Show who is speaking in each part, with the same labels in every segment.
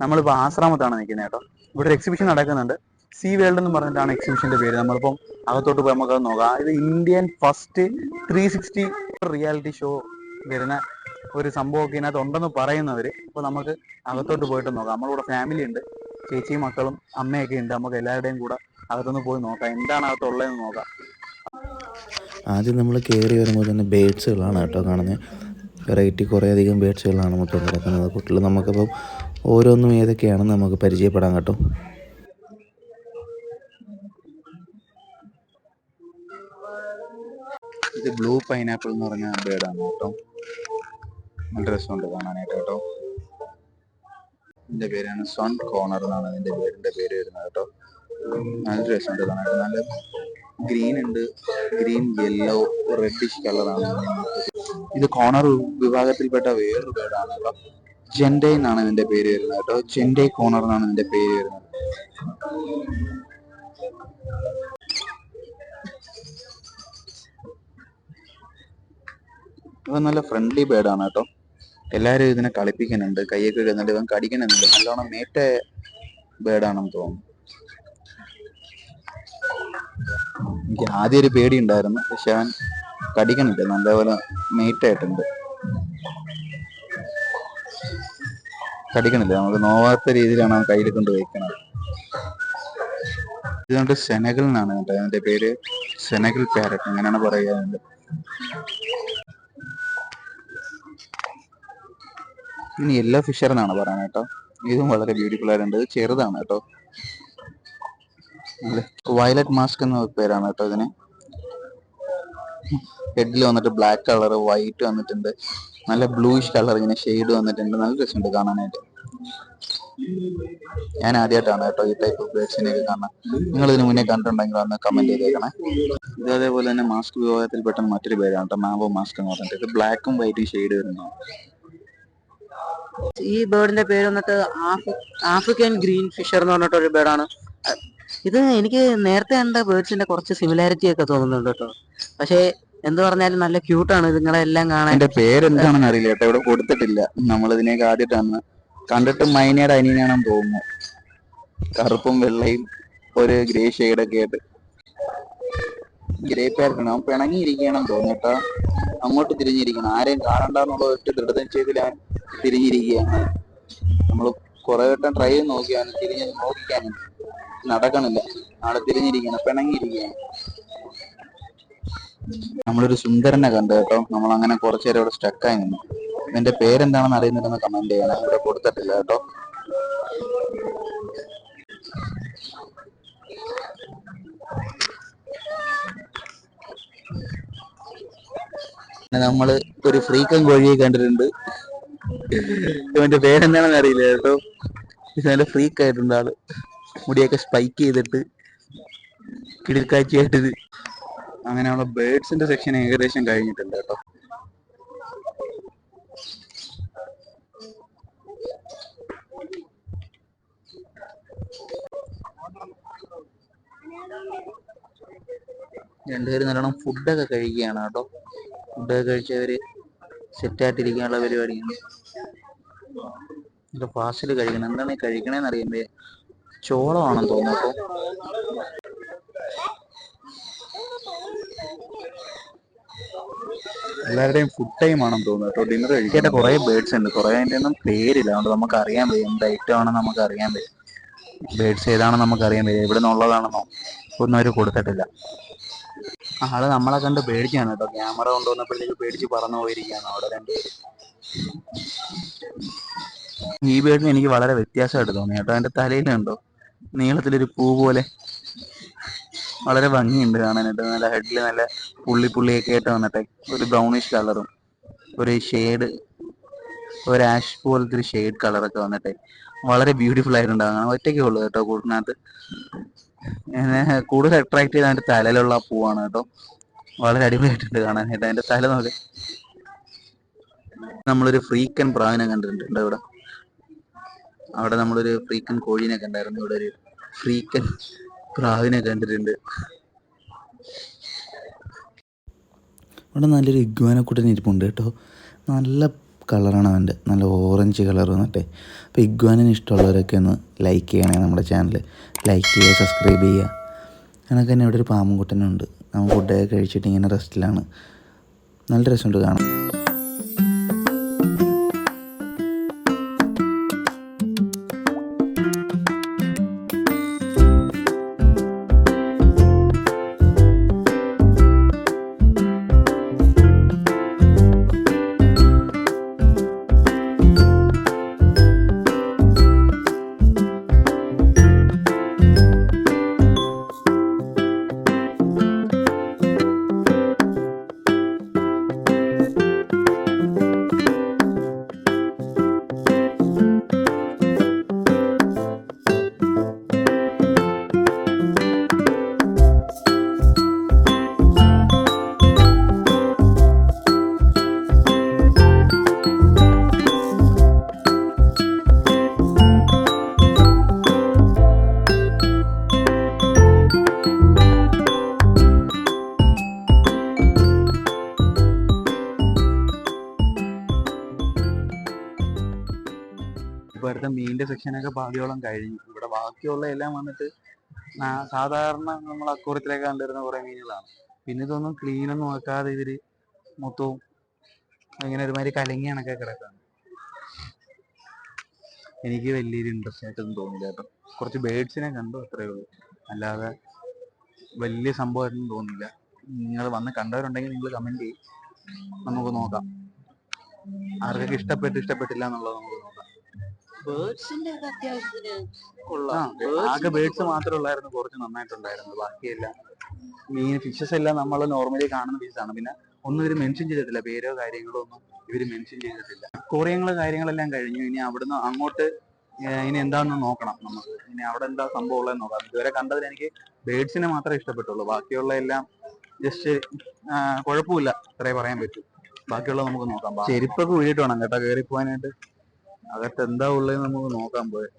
Speaker 1: നമ്മളിപ്പോൾ ആശ്രമത്താണ് നിൽക്കുന്നത് കേട്ടോ. ഇവിടെ ഒരു എക്സിബിഷൻ നടക്കുന്നുണ്ട്. സീ വേൾഡ് എന്ന് പറഞ്ഞിട്ടാണ് എക്സിബിഷന്റെ പേര്. നമ്മളിപ്പം അകത്തോട്ട് പോയി നമുക്ക് നോക്കാം. ഇത് Indian first three sixty reality show വരുന്ന ഒരു സംഭവമൊക്കെ ഇതിനകത്ത് ഉണ്ടെന്ന് പറയുന്നവർ അപ്പോൾ നമുക്ക് അകത്തോട്ട് പോയിട്ട് നോക്കാം. നമ്മളിവിടെ ഫാമിലി ഉണ്ട്. ചേച്ചിയും മക്കളും അമ്മയൊക്കെ ഉണ്ട്. നമുക്ക് എല്ലാവരുടെയും കൂടെ അകത്തൊന്ന് പോയി നോക്കാം. എന്താണ് അകത്തുള്ളതെന്ന് നോക്കാം.
Speaker 2: ആദ്യം നമ്മൾ കയറി വരുമ്പോൾ തന്നെ ബേഡ്സുകളാണ് കേട്ടോ കാണുന്നത്. വെറൈറ്റി കുറേ അധികം ബേഡ്സുകളാണ് മൊത്തം കിടക്കുന്നത്. കുട്ടികൾ നമുക്കിപ്പം ഓരോന്നും ഏതൊക്കെയാണെന്ന് നമുക്ക് പരിചയപ്പെടാൻ കേട്ടോ.
Speaker 1: ഇത് ബ്ലൂ പൈനാപ്പിൾ എന്ന് പറഞ്ഞ ബേഡാണ് കേട്ടോ. നല്ല രസമുണ്ട് കാണാനായിട്ട് കേട്ടോ. ഇതിന്റെ പേരാണ് സൺ കോർണർ എന്നാണ് ഇതിന്റെ വീടിന്റെ പേര് വരുന്നത് കേട്ടോ. നല്ല രസമുണ്ട് കാണാൻ. നല്ല ഗ്രീൻ ഉണ്ട്. ഗ്രീൻ യെല്ലോ റെഡിഷ് കളറാണ് ഇത് കോണർ വിഭാഗത്തിൽപ്പെട്ട വേറൊരു ബേർഡാണ് കേട്ടോ. ജെൻഡേ എന്നാണ് ഇതിന്റെ പേര് വരുന്നത് കേട്ടോ. ജെൻഡേ കോണർ എന്നാണ് ഇതിന്റെ പേര് വരുന്നത്. ഇവൻ നല്ല ഫ്രണ്ട്ലി ബേർഡാണ് കേട്ടോ. എല്ലാവരും ഇതിനെ കളിപ്പിക്കുന്നുണ്ട് കൈയൊക്കെ ഇടുന്നുണ്ട് ഇവൻ കടിക്കുന്നുണ്ട് നല്ലോണം മേറ്റ ബേഡാണെന്ന് തോന്നുന്നു. എനിക്ക് ആദ്യം ഒരു പേടി ഉണ്ടായിരുന്നു പക്ഷെ അവൻ കടിക്കണില്ല നല്ലപോലെ മേറ്റായിട്ടുണ്ട് കടിക്കണില്ല നമുക്ക് നോവാത്ത രീതിയിലാണ് അവൻ കയ്യിൽ കൊണ്ട് വയ്ക്കണത് ഇതുകൊണ്ട് സെനഗൽ എന്നാണ് കേട്ടോ അതിന്റെ പേര് സെനഗൽ പാരറ്റ് അങ്ങനെയാണ് പറയുക. ഇനി യെല്ലോ ഫിഷർ എന്നാണ് പറയുന്നത് കേട്ടോ. ഇതും വളരെ ബ്യൂട്ടിഫുൾ ആയിട്ടുണ്ട്. ഇത് ചെറുതാണ് കേട്ടോ. വയലറ്റ് മാസ്ക് എന്ന പേരാണ് കേട്ടോ ഇതിന്. ഹെഡിൽ വന്നിട്ട് ബ്ലാക്ക് കളർ വൈറ്റ് വന്നിട്ടുണ്ട്. നല്ല ബ്ലൂയിഷ് കളർ ഇങ്ങനെ ഷെയ്ഡ് വന്നിട്ടുണ്ട്. നല്ല രസമുണ്ട് കാണാനായിട്ട്. ഞാൻ ആദ്യമായിട്ടാണ് കേട്ടോ ഈ ടൈപ്പ് ബേഡ്സിനെ ഒക്കെ കാണാൻ നിങ്ങൾ ഇതിന് മുന്നേ കണ്ടിട്ടുണ്ടെങ്കിൽ ഒന്ന് കമന്റ് ചെയ്തേക്കണേ. ഇത് അതേപോലെ തന്നെ മാസ്ക് വിഭാഗത്തിൽപ്പെട്ട മറ്റൊരു പേരാണ് കേട്ടോ. മാവോ മാസ്ക് എന്ന് പറഞ്ഞിട്ട്. ഇത് ബ്ലാക്കും വൈറ്റും ഷെയ്ഡ് വരുന്നതാണ്.
Speaker 3: ഈ ബേർഡിന്റെ പേര് വന്നിട്ട് ആഫ്രി- ആഫ്രിക്കൻ ഗ്രീൻ ഫിഷർ എന്ന് പറഞ്ഞിട്ട് ഒരു ബേർഡാണ്. ഇത് എനിക്ക് നേരത്തെ കണ്ട ബേർഡ്സിന്റെ കുറച്ച് സിമിലാരിറ്റി ഒക്കെ തോന്നുന്നുണ്ട് കേട്ടോ. പക്ഷേ എന്ത് പറഞ്ഞാലും നല്ല ക്യൂട്ടാണ് നിങ്ങളെ എല്ലാം കാണാൻ
Speaker 1: അതിന്റെ പേരെന്താണെന്ന് അറിയില്ല കേട്ടോ. ഇവിടെ കൊടുത്തിട്ടില്ല. നമ്മൾ ഇതിനേക്ക് ആദ്യമായിട്ടാണ്. കണ്ടിട്ട് മൈനയുടെ അനിയനാണെന്ന് തോന്നുന്നു. കറുപ്പും വെള്ളയും ഒരു ഗ്രേ ഒക്കെ ആയിട്ട്. ഗ്രേ പാരറ്റാണ് അവൻ പിണങ്ങിയിരിക്കണം തോന്നുന്നു അങ്ങോട്ട് തിരിഞ്ഞിരിക്കണം. ആരെയും കാണണ്ടെന്നുള്ള ഒറ്റ ദൃഢനിശ്ചയത്തിൽ അവൻ തിരിഞ്ഞിരിക്കുകയാണ്. നമ്മൾ കുറെ വട്ടം ട്രൈ ചെയ്ത് നോക്കിയാണ്. തിരിഞ്ഞ് നോക്കിക്കാനും നടക്കണില്ല. ആൾ തിരിഞ്ഞിരിക്കണം പിണങ്ങിയിരിക്കുകയാണ്. നമ്മളൊരു സുന്ദരനെ കണ്ടു കേട്ടോ. നമ്മൾ അങ്ങനെ കുറച്ചു നേരം ഇവിടെ സ്റ്റക്കായി നിന്നു. ഇതിന്റെ പേരെന്താണെന്ന് അറിയുന്നില്ലെന്ന് കമന്റ് ചെയ്യണം. ഇവിടെ കൊടുത്തിട്ടില്ല കേട്ടോ. നമ്മൾ ഒരു ഫ്രീക്കൻ കോഴിയെ കണ്ടിട്ടുണ്ട്. ഇവന്റെ പേരെന്താണെന്ന് അറിയില്ല കേട്ടോ. ഇവന്റെ ഫ്രീക്ക് ആയിട്ടുണ്ട് ആൾ. മുടിയൊക്കെ സ്പൈക്ക് ചെയ്തിട്ട് കിടിൽക്കാഴ്ചയായിട്ട് അങ്ങനെയുള്ള ബേർഡ്സിന്റെ സെക്ഷൻ ഏകദേശം കഴിഞ്ഞിട്ടുണ്ട് കേട്ടോ. രണ്ടുപേരും നല്ലോണം ഫുഡൊക്കെ കഴിക്കുകയാണ് കേട്ടോ. ഫുഡൊക്കെ കഴിച്ചവര് സെറ്റായിട്ടിരിക്കാനുള്ള പരിപാടിയാണ്. ഇത് ഫാസ്റ്റിൽ കഴിക്കണം. എന്താണ് ഈ കഴിക്കണേന്ന് അറിയുമ്പേ ചോളമാണെന്ന് തോന്നുന്നു എല്ലാവരുടെയും ഫുഡ് ടൈം ആണെന്ന് തോന്നുന്നു കേട്ടോ. ഡിന്നർ കഴിക്കേണ്ട കുറെ ബേർഡ്സ് ഉണ്ട്. കുറെ അതിന്റെ ഒന്നും പേരില്ല. അതുകൊണ്ട് നമുക്ക് അറിയാൻ പറ്റും എന്ത് ഐറ്റം ആണെന്ന് നമുക്ക് അറിയാൻ പറ്റും ബേഡ്സ് ഏതാണെന്ന് നമുക്ക് അറിയാൻ പറ്റും എവിടെ നിന്നുള്ളതാണെന്നോ ഒന്നും അവർ കൊടുത്തിട്ടില്ല. ആൾ നമ്മളെ കണ്ട് പേടിക്കാണ് കേട്ടോ. ക്യാമറ കൊണ്ടുവന്നപ്പോഴത്തേക്ക് പേടിച്ച് പറന്നു പോയിരിക്കുകയാണ് അവിടെ രണ്ടുപേരും. ഈ ബേർഡിന് എനിക്ക് വളരെ വ്യത്യാസമായിട്ട് തോന്നി കേട്ടോ. അതിന്റെ തലയിലുണ്ടോ നീളത്തിലൊരു പൂ പോലെ. വളരെ ഭംഗിയുണ്ട് കാണാനായിട്ട് നല്ല ഹെഡിൽ നല്ല പുള്ളി പുള്ളിയൊക്കെ ആയിട്ട് വന്നിട്ട്. ഒരു ബ്രൗണിഷ് കളറും ഒരു ഷെയ്ഡ് ഒരു ആഷ് പോലത്തെ ഒരു ഷെയ്ഡ് കളറൊക്കെ വന്നിട്ട്. വളരെ ബ്യൂട്ടിഫുൾ ആയിട്ടുണ്ടാകും. ഒറ്റയ്ക്കേ ഉള്ളൂ കേട്ടോ കൂട്ടിനകത്ത് കൂടുതൽ അട്രാക്ട് ചെയ്ത അതിന്റെ തലയിലുള്ള പൂവാണ് കേട്ടോ. വളരെ അടിപൊളിയായിട്ടുണ്ട് കാണാനായിട്ട് അതിന്റെ തല നോക്ക്. നമ്മളൊരു ഫ്രീക്കൻ പ്രാവിനെ കണ്ടിട്ടുണ്ട് ഇവിടെ. അവിടെ നമ്മളൊരു ഫ്രീക്കൻ കോഴീനെ കണ്ടായിരുന്നു. ഇവിടെ ഒരു ഫ്രീക്കൻ പ്രാവിനെ കണ്ടിട്ടുണ്ട്.
Speaker 2: ഇവിടെ നല്ലൊരു ഇഗ്വാനക്കുട്ടൻ ഇരിപ്പുണ്ട് കേട്ടോ. നല്ല കളറാണ് അവന്റെ. നല്ല ഓറഞ്ച് കളർ വന്നിട്ട്. അപ്പോൾ ഇഗ്വാനിന് ഇഷ്ടമുള്ളവരൊക്കെ ഒന്ന് ലൈക്ക് ചെയ്യണേ നമ്മുടെ ചാനൽ ലൈക്ക് ചെയ്യുക സബ്സ്ക്രൈബ് ചെയ്യുക. കണക്ക് തന്നെ ഇവിടെ ഒരു പാമ്പൻകുട്ടനുണ്ട് നമ്മൾ ഫുഡൊക്കെ കഴിച്ചിട്ട് ഇങ്ങനെ റെസ്റ്റിലാണ് നല്ല രസമുണ്ട് കാണാൻ.
Speaker 1: ഇപ്പൊ അടുത്ത മീനിന്റെ സെക്ഷനൊക്കെ പാതിയോളം കഴിഞ്ഞു. ഇവിടെ ബാക്കിയുള്ള എല്ലാം വന്നിട്ട് സാധാരണ നമ്മൾ അക്കൂറത്തിലേക്ക് കണ്ടിരുന്ന കുറെ മീനുകളാണ്. പിന്നെ ഇതൊന്നും ക്ലീൻ ഒന്നും ആക്കാതെ ഇവർ മൊത്തവും ഇങ്ങനെ ഒരുമാതിരി കലങ്ങി കണക്കെ കിടക്കാണ്. എനിക്ക് വലിയൊരു ഇൻട്രസ്റ്റ് ആയിട്ടൊന്നും തോന്നില്ല കേട്ടോ. കുറച്ച് ബേഡ്സിനെ കണ്ടു അത്രേ ഉള്ളൂ. അല്ലാതെ വലിയ സംഭവമായിട്ടൊന്നും തോന്നില്ല. നിങ്ങൾ വന്ന് കണ്ടവരുണ്ടെങ്കിൽ നിങ്ങൾ കമന്റ് ചെയ്യും. നമുക്ക് നോക്കാം. ആർക്കൊക്കെ ഇഷ്ടപ്പെട്ട് ഇഷ്ടപ്പെട്ടില്ല എന്നുള്ളത് നമുക്ക്
Speaker 3: ബേർഡ്സിന്റെ ഒക്കെ അത്യാവശ്യത്തിന്
Speaker 1: ആ,
Speaker 3: കൊള്ളാം
Speaker 1: ആകെ ബേഡ്സ് മാത്രമേ ഉള്ളായിരുന്നു കുറച്ച് നന്നായിട്ടുണ്ടായിരുന്നു ബാക്കിയെല്ലാം മീൻ ഫിഷസ് എല്ലാം നമ്മൾ നോർമലി കാണുന്ന ഫിഷസ് ആണ്. പിന്നെ ഒന്നും ഇവർ മെൻഷൻ ചെയ്തിട്ടില്ല. പേരോ കാര്യങ്ങളോ ഒന്നും ഇവർ മെൻഷൻ ചെയ്തിട്ടില്ല. കോറിയങ്ങൾ കാര്യങ്ങളെല്ലാം കഴിഞ്ഞു. ഇനി അവിടുന്ന് അങ്ങോട്ട് ഇനി എന്താണെന്ന് നോക്കണം നമുക്ക്. ഇനി അവിടെ എന്താ സംഭവം ഉള്ളത് നോക്കാം. ഇതുവരെ കണ്ടതിൽ എനിക്ക് ബേഡ്സിനെ മാത്രമേ ഇഷ്ടപ്പെട്ടുള്ളൂ. ബാക്കിയുള്ള എല്ലാം ജസ്റ്റ് കുഴപ്പമില്ല. അത്രേ പറയാൻ പറ്റൂ. ബാക്കിയുള്ളത് നമുക്ക് നോക്കാം. ചെരുപ്പൊക്കെ വീട്ടു വേണം കേട്ടോ. കയറി പോകാനായിട്ട് അകത്ത് എന്താ ഉള്ളത് നമുക്ക് നോക്കാൻ പോയി.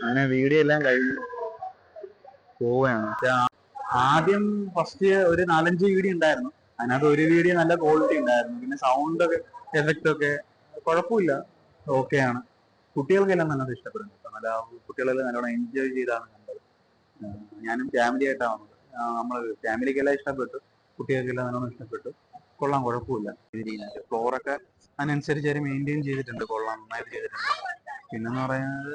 Speaker 1: അങ്ങനെ വീഡിയോ എല്ലാം കഴിഞ്ഞു പോവുകയാണ്. ആദ്യം ഫസ്റ്റ് ഒരു നാലഞ്ച് വീഡിയോ ഉണ്ടായിരുന്നു. അതിനകത്ത് ഒരു വീഡിയോ നല്ല ക്വാളിറ്റി ഉണ്ടായിരുന്നു. പിന്നെ സൗണ്ട് ഒക്കെ എഫക്റ്റ് ഒക്കെ കുഴപ്പമില്ല. ഓക്കെയാണ് കുട്ടികൾക്കെല്ലാം നല്ലത് ഇഷ്ടപ്പെടുന്നു നല്ല കുട്ടികളെല്ലാം നല്ലോണം എൻജോയ് ചെയ്താണ് കണ്ടത് ഞാനും ഫാമിലി ആയിട്ടാണ്. നമ്മൾ ഫാമിലിക്കെല്ലാം ഇഷ്ടപ്പെട്ടു. കുട്ടികൾക്കെല്ലാം നല്ലോണം ഇഷ്ടപ്പെട്ടു. കൊള്ളാം കുഴപ്പമില്ല. ഫ്ലോറൊക്കെ അതിനനുസരിച്ച് അവർ മെയിന്റെയിൻ ചെയ്തിട്ടുണ്ട്. കൊള്ളാം നന്നായിട്ട് ചെയ്തിട്ടുണ്ട്. പിന്നെന്ന് പറയുന്നത്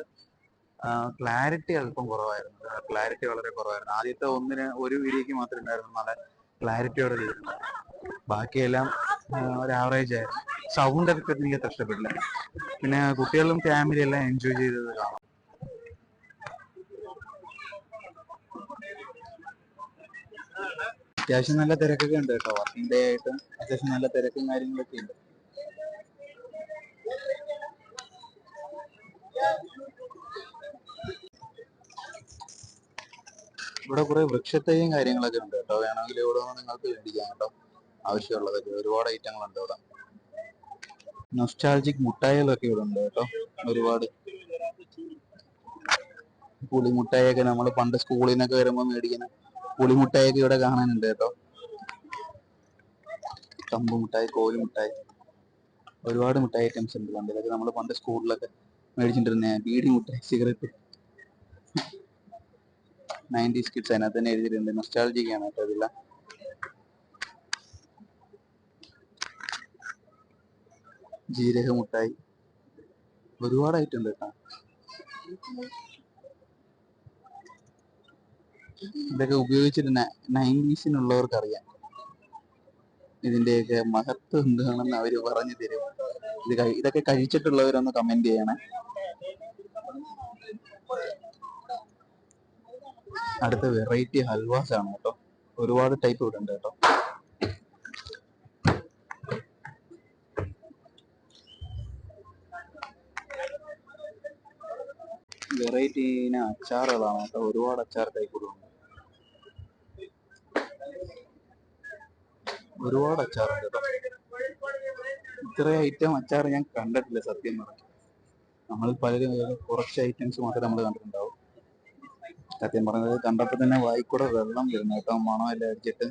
Speaker 1: ക്ലാരിറ്റി അല്പം കുറവായിരുന്നു. ക്ലാരിറ്റി വളരെ കുറവായിരുന്നു. ആദ്യത്തെ ഒന്നിന് ഒരു വീഡിയോക്ക് മാത്രമേ ഉണ്ടായിരുന്നു നല്ല ക്ലാരിറ്റിയോടെ ചെയ്തിട്ടുണ്ടായിരുന്നു ബാക്കിയെല്ലാം ഒരു ആവറേജ് ആയിരുന്നു. സൗണ്ട് എഫക്റ്റ് എനിക്ക് ഇഷ്ടപ്പെട്ടില്ല. പിന്നെ കുട്ടികളും ഫാമിലി എല്ലാം എൻജോയ് ചെയ്തത് കാണാം. അത്യാവശ്യം നല്ല തിരക്കൊക്കെ ഉണ്ട് കേട്ടോ. വർക്കിംഗ് ഡേ ആയിട്ട് അത്യാവശ്യം നല്ല തിരക്കും കാര്യങ്ങളൊക്കെ ഉണ്ട്. ഇവിടെ കുറെ വൃക്ഷത്തൈയും കാര്യങ്ങളൊക്കെ ഉണ്ട് കേട്ടോ. വേണമെങ്കിൽ ഇവിടെ നിങ്ങൾക്ക് മേടിക്കാം കേട്ടോ. ആവശ്യമുള്ളതൊക്കെ. ഒരുപാട് ഐറ്റങ്ങളുണ്ട് ഇവിടെ. നൊസ്റ്റാൾജിക് മുട്ടായികളൊക്കെ ഇവിടെ ഉണ്ട് കേട്ടോ. ഒരുപാട്. പുളിമുട്ടായൊക്കെ നമ്മൾ പണ്ട് സ്കൂളിൽ നിന്നൊക്കെ വരുമ്പോൾ മേടിക്കുന്ന പുളിമുട്ടായൊക്കെ ഇവിടെ കാണാനുണ്ട് കേട്ടോ. കമ്പ് മുട്ടായി കോഴി മുട്ടായി. ഒരുപാട് മുട്ടായി ഐറ്റംസ് ഉണ്ട് പണ്ട് ഇതൊക്കെ നമ്മൾ പണ്ട് സ്കൂളിലൊക്കെ മേടിച്ചിട്ടിരുന്ന ബീഡി മുട്ടായി സിഗരറ്റ്. നയന്റീസ് കിഡ്സ് അതിനകത്ത് തന്നെ എഴുതിയിട്ടുണ്ട്. നൊസ്റ്റാൾജിക് ആണ് കേട്ടോ ഇതെല്ലാം. ജീരക മുട്ടായി ഒരുപാട് ഐറ്റം ഉണ്ട് കേട്ടോ. ഇതൊക്കെ ഉപയോഗിച്ചിട്ട് നയന്റീസിനുള്ളവർക്ക് അറിയാം ഇതിന്റെയൊക്കെ മഹത്വം എന്താണെന്ന് അവർ പറഞ്ഞു തരും. ഇത് ഇതൊക്കെ കഴിച്ചിട്ടുള്ളവരൊന്ന് കമന്റ് ചെയ്യണേ. അടുത്ത വെറൈറ്റി ഹൽവാസ് ആണ് കേട്ടോ. ഒരുപാട് ടൈപ്പ് ഇവിടെ ഉണ്ട് കേട്ടോ. വെറൈറ്റി അച്ചാറുകളാണ് കേട്ടോ. ഒരുപാട് അച്ചാർ ടൈപ്പുകളുണ്ട് ഒരുപാട് അച്ചാറുണ്ട് കേട്ടോ. ഇത്ര ഐറ്റം അച്ചാർ ഞാൻ കണ്ടിട്ടില്ല സത്യം പറഞ്ഞു. നമ്മൾ പലരും കുറച്ച് ഐറ്റംസ് മാത്രമേ നമ്മൾ കണ്ടിട്ടുണ്ടാവും. സത്യം പറഞ്ഞത് കണ്ടപ്പോ തന്നെ വായിക്കൂടെ വെള്ളം വരുന്നു കേട്ടോ മണമെല്ലാം അടിച്ചിട്ട്.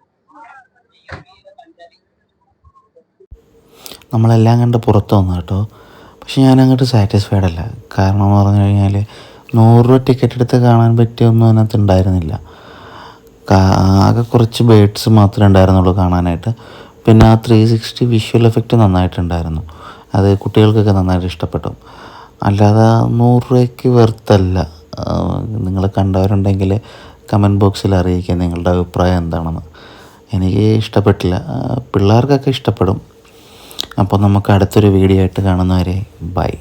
Speaker 2: നമ്മളെല്ലാം കണ്ട് പുറത്ത് വന്നു കേട്ടോ. പക്ഷെ ഞാൻ അങ്ങോട്ട് സാറ്റിസ്ഫൈഡ് അല്ല. കാരണം എന്ന് പറഞ്ഞു കഴിഞ്ഞാൽ നൂറ് രൂപ ടിക്കറ്റ് എടുത്ത് കാണാൻ പറ്റിയൊന്നും അതിനകത്ത് ഉണ്ടായിരുന്നില്ല. ആകെ കുറച്ച് ബേഡ്സ് മാത്രമേ ഉണ്ടായിരുന്നുള്ളൂ കാണാനായിട്ട്. പിന്നെ ആ ത്രീ സിക്സ്റ്റി വിഷ്വൽ എഫക്റ്റ് നന്നായിട്ടുണ്ടായിരുന്നു. അത് കുട്ടികൾക്കൊക്കെ നന്നായിട്ട് ഇഷ്ടപ്പെട്ടു. അല്ലാതെ നൂറ് രൂപയ്ക്ക് വെറുത്തല്ല നിങ്ങൾ കണ്ടവരുണ്ടെങ്കിൽ കമന്റ് ബോക്സിൽ അറിയിക്കുക നിങ്ങളുടെ അഭിപ്രായം എന്താണെന്ന്. എനിക്ക് ഇഷ്ടപ്പെട്ടില്ല. പിള്ളേർക്കൊക്കെ ഇഷ്ടപ്പെടും. അപ്പോൾ നമുക്ക് അടുത്തൊരു വീഡിയോ ആയിട്ട് കാണുന്നവരെ ബൈ